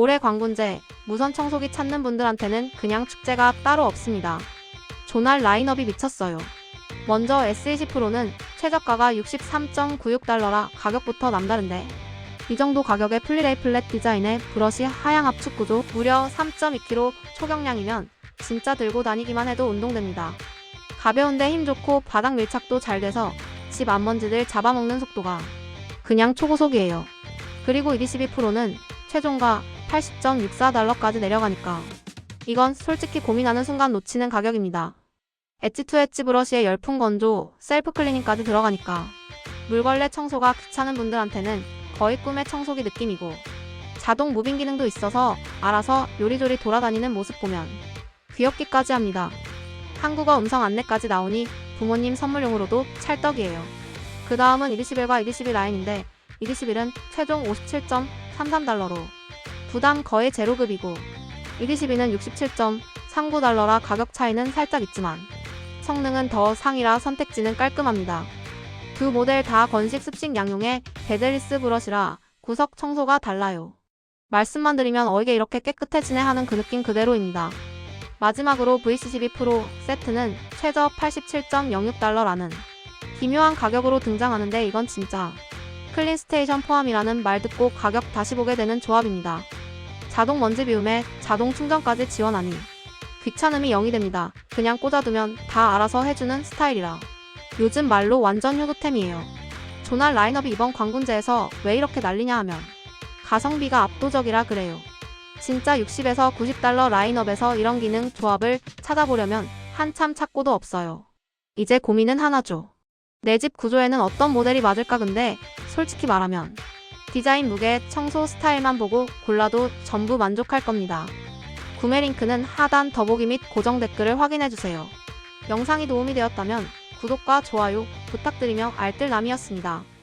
올해 광군제, 무선 청소기 찾는 분들한테는 그냥 축제가 따로 없습니다. 조날 라인업이 미쳤어요. 먼저 S20 프로는 최저가가 63.96달러라 가격부터 남다른데 이 정도 가격의 플리레이 플랫 디자인의 브러쉬 하향 압축 구조 무려 3.2kg 초경량이면 진짜 들고 다니기만 해도 운동됩니다. 가벼운데 힘 좋고 바닥 밀착도 잘 돼서 집 앞먼지들 잡아먹는 속도가 그냥 초고속이에요. 그리고 22 프로는 최종가 80.64달러까지 내려가니까 이건 솔직히 고민하는 순간 놓치는 가격입니다. 엣지 투 엣지 브러쉬에 열풍 건조, 셀프 클리닝까지 들어가니까 물걸레 청소가 귀찮은 분들한테는 거의 꿈의 청소기 느낌이고 자동 무빙 기능도 있어서 알아서 요리조리 돌아다니는 모습 보면 귀엽기까지 합니다. 한국어 음성 안내까지 나오니 부모님 선물용으로도 찰떡이에요. 그 다음은 이디시벨과 이디시비 라인인데 이디시빌은 최종 57.33달러로 부담 거의 제로급이고 이디시비는 67.39달러라 가격 차이는 살짝 있지만 성능은 더 상이라 선택지는 깔끔합니다. 두 모델 다 건식 습식 양용의 베델리스 브러시라 구석 청소가 달라요. 말씀만 드리면 어이게 이렇게 깨끗해지네 하는 그 느낌 그대로입니다. 마지막으로 VC12 프로 세트는 최저 87.06달러라는 기묘한 가격으로 등장하는데 이건 진짜 클린 스테이션 포함이라는 말 듣고 가격 다시 보게 되는 조합입니다. 자동 먼지 비움에 자동 충전까지 지원하니 귀찮음이 0이 됩니다. 그냥 꽂아두면 다 알아서 해주는 스타일이라 요즘 말로 완전 효도템이에요. 조날 라인업이 이번 광군제에서 왜 이렇게 난리냐 하면 가성비가 압도적이라 그래요. 진짜 60에서 90달러 라인업에서 이런 기능 조합을 찾아보려면 한참 찾고도 없어요. 이제 고민은 하나죠. 내 집 구조에는 어떤 모델이 맞을까 근데 솔직히 말하면 디자인 무게, 청소 스타일만 보고 골라도 전부 만족할 겁니다. 구매 링크는 하단 더보기 및 고정 댓글을 확인해주세요. 영상이 도움이 되었다면 구독과 좋아요 부탁드리며 알뜰남이었습니다.